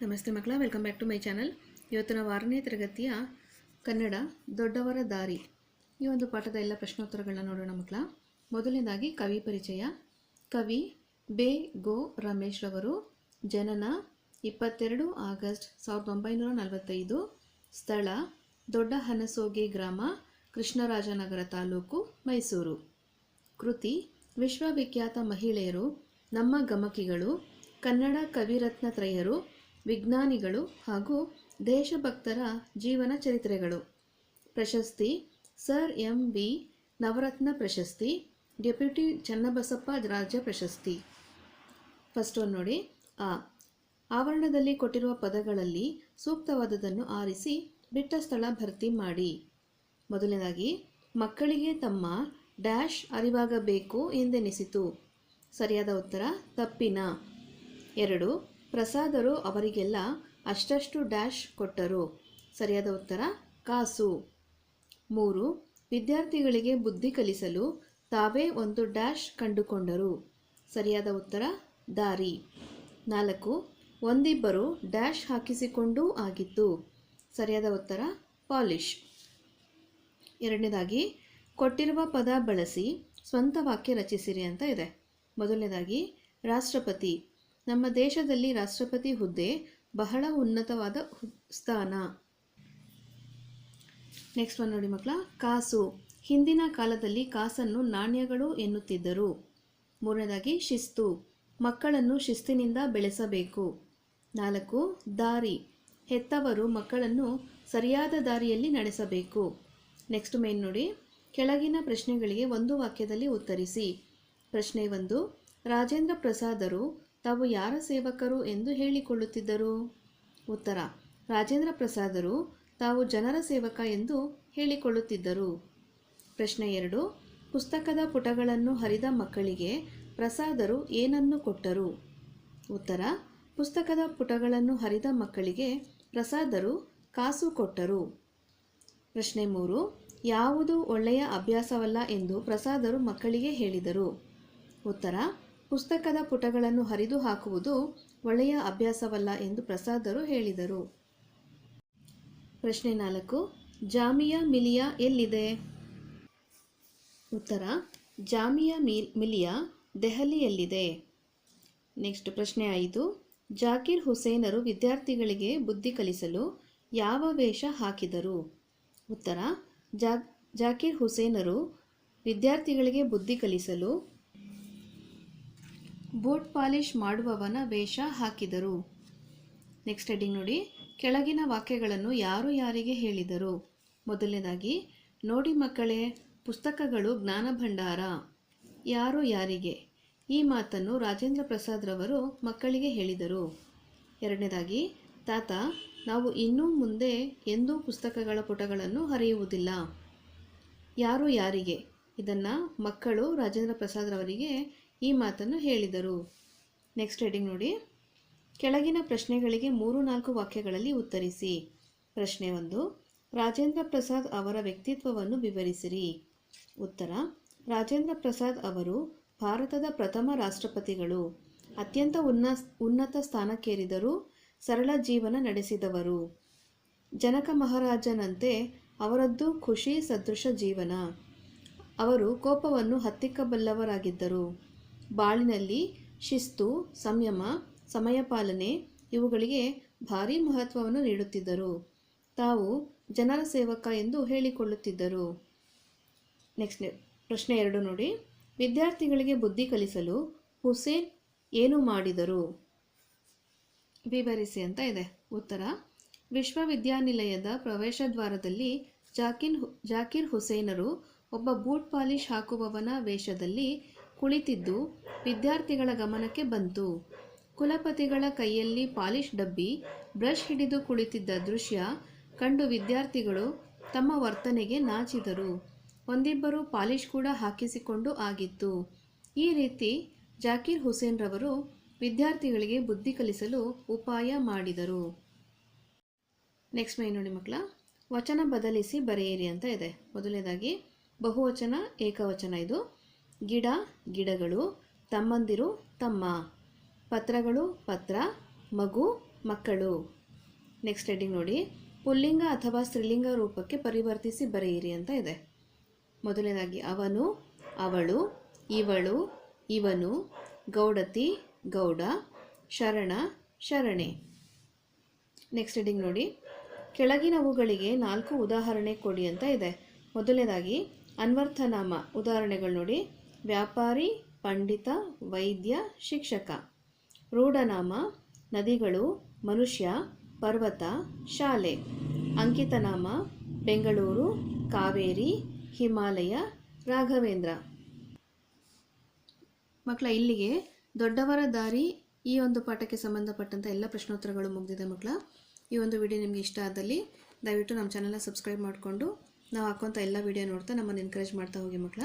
ನಮಸ್ತೆ ಮಕ್ಕಳ, welcome back to my channel. ನಾವು ಆರನೇ ತರಗತಿಯ ಕನ್ನಡ ದೊಡ್ಡವರ ದಾರಿ. ಈ ಒಂದು ಪಾಠದ ಎಲ್ಲ ಪ್ರಶ್ನೋತ್ತರಗಳನ್ನ ನೋಡೋಣ ಮಕ್ಕಳ. ಮೊದಲನೇದಾಗಿ ಕವಿ ಪರಿಚಯ. ಕವಿ ಬೆ. ಗೋ. ರಮೇಶ್ ರವರು ಜನನ ಇಪ್ಪತ್ತೆರಡು ಆಗಸ್ಟ್ ಸಾವಿರದ ಒಂಬೈನೂರ ನಲವತ್ತೈದು, ಸ್ಥಳ ದೊಡ್ಡ ಹನಸೋಗಿ ಗ್ರಾಮ, ಕೃಷ್ಣರಾಜನಗರ ತಾಲೂಕು, ಮೈಸೂರು. ಕೃತಿ, ವಿಶ್ವವಿಖ್ಯಾತ ಮಹಿಳೆಯರು, ನಮ್ಮ ಗಮಕಿಗಳು, ಕನ್ನಡ ಕವಿರತ್ನ ತ್ರಯರು ವಿಜ್ಞಾನಿಗಳು ಹಾಗೂ ದೇಶಭಕ್ತರ ಜೀವನ ಚರಿತ್ರೆಗಳು. ಪ್ರಶಸ್ತಿ, ಸರ್ ಎಂ ಬಿ ನವರತ್ನ ಪ್ರಶಸ್ತಿ, ಡೆಪ್ಯೂಟಿ ಚನ್ನಬಸಪ್ಪ ರಾಜ್ಯ ಪ್ರಶಸ್ತಿ. ಫಸ್ಟ್ ಒನ್ ನೋಡಿ. ಆ. ಆವರಣದಲ್ಲಿ ಕೊಟ್ಟಿರುವ ಪದಗಳಲ್ಲಿ ಸೂಕ್ತವಾದದನ್ನು ಆರಿಸಿ ಬಿಟ್ಟ ಸ್ಥಳ ಭರ್ತಿ ಮಾಡಿ. ಮೊದಲನೇದಾಗಿ, ಮಕ್ಕಳಿಗೆ ತಮ್ಮ ಡ್ಯಾಶ್ ಅರಿವಾಗಬೇಕು ಎಂದೆನಿಸಿತು. ಸರಿಯಾದ ಉತ್ತರ, ತಪ್ಪಿನ. ಎರಡು. ಪ್ರಸಾದರು ಅವರಿಗೆಲ್ಲ ಅಷ್ಟಷ್ಟು ಡ್ಯಾಶ್ ಕೊಟ್ಟರು. ಸರಿಯಾದ ಉತ್ತರ? ಕಾಸು. ಮೂರು, ವಿದ್ಯಾರ್ಥಿಗಳಿಗೆ ಬುದ್ಧಿ ಕಲಿಸಲು ತಾವೇ ಒಂದು ಡ್ಯಾಶ್ ಕಂಡುಕೊಂಡರು. ಸರಿಯಾದ ಉತ್ತರ? ದಾರಿ. ನಾಲ್ಕು, ಒಂದಿಬ್ಬರು ಡ್ಯಾಶ್ ಹಾಕಿಸಿಕೊಂಡೂ ಆಗಿತ್ತು. ಸರಿಯಾದ ಉತ್ತರ? ಪಾಲಿಶ್. ಎರಡನೇದಾಗಿ, ಕೊಟ್ಟಿರುವ ಪದ ಬಳಸಿ ಸ್ವಂತ ವಾಕ್ಯ ರಚಿಸಿರಿ ಅಂತ ಇದೆ. ಮೊದಲನೇದಾಗಿ, ರಾಷ್ಟ್ರಪತಿ. ನಮ್ಮ ದೇಶದಲ್ಲಿ ರಾಷ್ಟ್ರಪತಿ ಹುದ್ದೆ ಬಹಳ ಉನ್ನತವಾದ ಸ್ಥಾನ. ನೆಕ್ಸ್ಟ್ ಒನ್ ನೋಡಿ ಮಕ್ಕಳ ಕಾಸು. ಹಿಂದಿನ ಕಾಲದಲ್ಲಿ ಕಾಸನ್ನು ನಾಣ್ಯಗಳು ಎನ್ನುತ್ತಿದ್ದರು. ಮೂರನೇದಾಗಿ ಶಿಸ್ತು. ಮಕ್ಕಳನ್ನು ಶಿಸ್ತಿನಿಂದ ಬೆಳೆಸಬೇಕು. ನಾಲ್ಕು, ದಾರಿ. ಹೆತ್ತವರು ಮಕ್ಕಳನ್ನು ಸರಿಯಾದ ದಾರಿಯಲ್ಲಿ ನಡೆಸಬೇಕು. ನೆಕ್ಸ್ಟ್ ಮೇನ್ ನೋಡಿ. ಕೆಳಗಿನ ಪ್ರಶ್ನೆಗಳಿಗೆ ಒಂದು ವಾಕ್ಯದಲ್ಲಿ ಉತ್ತರಿಸಿ. ಪ್ರಶ್ನೆ ಒಂದು, ರಾಜೇಂದ್ರ ಪ್ರಸಾದರು ತಾವು ಯಾರ ಸೇವಕರು ಎಂದು ಹೇಳಿಕೊಳ್ಳುತ್ತಿದ್ದರು? ಉತ್ತರ, ರಾಜೇಂದ್ರ ಪ್ರಸಾದರು ತಾವು ಜನರ ಸೇವಕ ಎಂದು ಹೇಳಿಕೊಳ್ಳುತ್ತಿದ್ದರು. ಪ್ರಶ್ನೆ ಎರಡು, ಪುಸ್ತಕದ ಪುಟಗಳನ್ನು ಹರಿದ ಮಕ್ಕಳಿಗೆ ಪ್ರಸಾದರು ಏನನ್ನು ಕೊಟ್ಟರು? ಉತ್ತರ, ಪುಸ್ತಕದ ಪುಟಗಳನ್ನು ಹರಿದ ಮಕ್ಕಳಿಗೆ ಪ್ರಸಾದರು ಕಾಸು ಕೊಟ್ಟರು. ಪ್ರಶ್ನೆ ಮೂರು, ಯಾವುದು ಒಳ್ಳೆಯ ಅಭ್ಯಾಸವಲ್ಲ ಎಂದು ಪ್ರಸಾದರು ಮಕ್ಕಳಿಗೆ ಹೇಳಿದರು. ಉತ್ತರ ಪುಸ್ತಕದ ಪುಟಗಳನ್ನು ಹರಿದು ಹಾಕುವುದು ಒಳ್ಳೆಯ ಅಭ್ಯಾಸವಲ್ಲ ಎಂದು ಪ್ರಸಾದರು ಹೇಳಿದರು. ಪ್ರಶ್ನೆ ನಾಲ್ಕು, ಜಾಮಿಯಾ ಮಿಲಿಯಾ ಎಲ್ಲಿದೆ? ಉತ್ತರ, ಜಾಮಿಯಾ ಮಿಲ್ ಮಿಲಿಯಾ ದೆಹಲಿಯಲ್ಲಿದೆ. ನೆಕ್ಸ್ಟ್ ಪ್ರಶ್ನೆ ಐದು, ಜಾಕಿರ್ ಹುಸೇನರು ವಿದ್ಯಾರ್ಥಿಗಳಿಗೆ ಬುದ್ಧಿ ಕಲಿಸಲು ಯಾವ ವೇಷ ಹಾಕಿದರು? ಉತ್ತರ, ಜಾ, ಜಾಕಿರ್ ಹುಸೇನರು ವಿದ್ಯಾರ್ಥಿಗಳಿಗೆ ಬುದ್ಧಿ ಕಲಿಸಲು ಬೂಟ್ ಪಾಲಿಶ್ ಮಾಡುವವನ ವೇಷ ಹಾಕಿದರು. ನೆಕ್ಸ್ಟ್ ಹೆಡಿಂಗ್ ನೋಡಿ. ಕೆಳಗಿನ ವಾಕ್ಯಗಳನ್ನು ಯಾರು ಯಾರಿಗೆ ಹೇಳಿದರು? ಮೊದಲನೇದಾಗಿ, ನೋಡಿ ಮಕ್ಕಳೇ, ಪುಸ್ತಕಗಳು ಜ್ಞಾನ ಭಂಡಾರ. ಯಾರು ಯಾರಿಗೆ? ಈ ಮಾತನ್ನು ರಾಜೇಂದ್ರ ಪ್ರಸಾದ್ರವರು ಮಕ್ಕಳಿಗೆ ಹೇಳಿದರು. ಎರಡನೇದಾಗಿ, ತಾತ, ನಾವು ಇನ್ನೂ ಮುಂದೆ ಎಂದೂ ಪುಸ್ತಕಗಳ ಪುಟಗಳನ್ನು ಹರಿಯುವುದಿಲ್ಲ. ಯಾರು ಯಾರಿಗೆ? ಇದನ್ನು ಮಕ್ಕಳು ರಾಜೇಂದ್ರ ಪ್ರಸಾದ್ ರವರಿಗೆ ಈ ಮಾತನ್ನು ಹೇಳಿದರು. ನೆಕ್ಸ್ಟ್ ಹೆಡಿಂಗ್ ನೋಡಿ. ಕೆಳಗಿನ ಪ್ರಶ್ನೆಗಳಿಗೆ ಮೂರು ನಾಲ್ಕು ವಾಕ್ಯಗಳಲ್ಲಿ ಉತ್ತರಿಸಿ. ಪ್ರಶ್ನೆ ಒಂದು, ರಾಜೇಂದ್ರ ಪ್ರಸಾದ್ ಅವರ ವ್ಯಕ್ತಿತ್ವವನ್ನು ವಿವರಿಸಿರಿ. ಉತ್ತರ, ರಾಜೇಂದ್ರ ಪ್ರಸಾದ್ ಅವರು ಭಾರತದ ಪ್ರಥಮ ರಾಷ್ಟ್ರಪತಿಗಳು. ಅತ್ಯಂತ ಉನ್ನ, ಉನ್ನತ ಸ್ಥಾನಕ್ಕೇರಿದರೂ ಸರಳ ಜೀವನ ನಡೆಸಿದವರು. ಜನಕ ಮಹಾರಾಜನಂತೆ ಅವರದ್ದು ಖುಷಿ ಸದೃಶ ಜೀವನ. ಅವರು ಕೋಪವನ್ನು ಹತ್ತಿಕ್ಕಬಲ್ಲವರಾಗಿದ್ದರು. ಬಾಳಿನಲ್ಲಿ ಶಿಸ್ತು, ಸಂಯಮ, ಸಮಯ ಪಾಲನೆ ಇವುಗಳಿಗೆ ಭಾರೀ ಮಹತ್ವವನ್ನು ನೀಡುತ್ತಿದ್ದರು. ತಾವು ಜನರ ಸೇವಕ ಎಂದು ಹೇಳಿಕೊಳ್ಳುತ್ತಿದ್ದರು. ನೆಕ್ಸ್ಟ್ ಪ್ರಶ್ನೆ ಎರಡು ನೋಡಿ. ವಿದ್ಯಾರ್ಥಿಗಳಿಗೆ ಬುದ್ಧಿ ಕಲಿಸಲು ಹುಸೇನ್ ಏನು ಮಾಡಿದರು? ವಿವರಿಸಿ ಅಂತ ಇದೆ. ಉತ್ತರ, ವಿಶ್ವವಿದ್ಯಾನಿಲಯದ ಪ್ರವೇಶ ದ್ವಾರದಲ್ಲಿ ಜಾಕಿನ್ ಜಾಕಿರ್ ಹುಸೇನರು ಒಬ್ಬ ಬೂಟ್ ಪಾಲಿಶ್ ಹಾಕುವವನ ವೇಷದಲ್ಲಿ ಕುಳಿತಿದ್ದು ವಿದ್ಯಾರ್ಥಿಗಳ ಗಮನಕ್ಕೆ ಬಂತು. ಕುಲಪತಿಗಳ ಕೈಯಲ್ಲಿ ಪಾಲಿಶ್ ಡಬ್ಬಿ, ಬ್ರಷ್ ಹಿಡಿದು ಕುಳಿತಿದ್ದ ದೃಶ್ಯ ಕಂಡು ವಿದ್ಯಾರ್ಥಿಗಳು ತಮ್ಮ ವರ್ತನೆಗೆ ನಾಚಿದರು. ಒಂದಿಬ್ಬರು ಪಾಲಿಶ್ ಕೂಡ ಹಾಕಿಸಿಕೊಂಡು ಆಗಿತ್ತು. ಈ ರೀತಿ ಜಾಕೀರ್ ಹುಸೇನ್ ರವರು ವಿದ್ಯಾರ್ಥಿಗಳಿಗೆ ಬುದ್ಧಿ ಕಲಿಸಲು ಉಪಾಯ ಮಾಡಿದರು. ನೆಕ್ಸ್ಟ್ ಮೈ ನೋಡಿ ಮಕ್ಕಳ ವಚನ ಬದಲಿಸಿ ಬರೆಯಿರಿ ಅಂತ ಇದೆ. ಮೊದಲನೇದಾಗಿ ಬಹುವಚನ, ಏಕವಚನ ಇದು. ಗಿಡ, ಗಿಡಗಳು, ತಮ್ಮಂದಿರು, ತಮ್ಮ. ಪತ್ರಗಳು, ಪತ್ರ, ಮಗು, ಮಕ್ಕಳು. ನೆಕ್ಸ್ಟ್ ಹೆಡ್ಡಿಂಗ್ ನೋಡಿ. ಪುಲ್ಲಿಂಗ ಅಥವಾ ಸ್ತ್ರೀಲಿಂಗ ರೂಪಕ್ಕೆ ಪರಿವರ್ತಿಸಿ ಬರೆಯಿರಿ ಅಂತ ಇದೆ. ಮೊದಲನೇದಾಗಿ, ಅವನು, ಅವಳು, ಇವಳು, ಇವನು, ಗೌಡತಿ, ಗೌಡ, ಶರಣ, ಶರಣೆ. ನೆಕ್ಸ್ಟ್ ಹೆಡ್ಡಿಂಗ್ ನೋಡಿ. ಕೆಳಗಿನವುಗಳಿಗೆ ನಾಲ್ಕು ಉದಾಹರಣೆ ಕೊಡಿ ಅಂತ ಇದೆ. ಮೊದಲನೇದಾಗಿ, ಅನ್ವರ್ಥನಾಮ ಉದಾಹರಣೆಗಳು ನೋಡಿ. ವ್ಯಾಪಾರಿ, ಪಂಡಿತ, ವೈದ್ಯ, ಶಿಕ್ಷಕ. ರೂಢನಾಮ, ನದಿಗಳು, ಮನುಷ್ಯ, ಪರ್ವತ, ಶಾಲೆ. ಅಂಕಿತನಾಮ, ಬೆಂಗಳೂರು, ಕಾವೇರಿ, ಹಿಮಾಲಯ, ರಾಘವೇಂದ್ರ. ಮಕ್ಕಳ ಇಲ್ಲಿಗೆ ದೊಡ್ಡವರ ದಾರಿ ಈ ಒಂದು ಪಾಠಕ್ಕೆ ಸಂಬಂಧಪಟ್ಟಂಥ ಎಲ್ಲ ಪ್ರಶ್ನೋತ್ತರಗಳು ಮುಗಿದಿದೆ ಮಕ್ಕಳ ಈ ಒಂದು ವಿಡಿಯೋ ನಿಮಗೆ ಇಷ್ಟ ಆದಲ್ಲಿ ದಯವಿಟ್ಟು ನಮ್ಮ ಚಾನಲ್ನ ಸಬ್ಸ್ಕ್ರೈಬ್ ಮಾಡಿಕೊಂಡು ನಾವು ಹಾಕೋಂಥ ಎಲ್ಲ ವಿಡಿಯೋ ನೋಡ್ತಾ ನಮ್ಮನ್ನು ಎನ್ಕರೇಜ್ ಮಾಡ್ತಾ ಹೋಗಿ ಮಕ್ಕಳ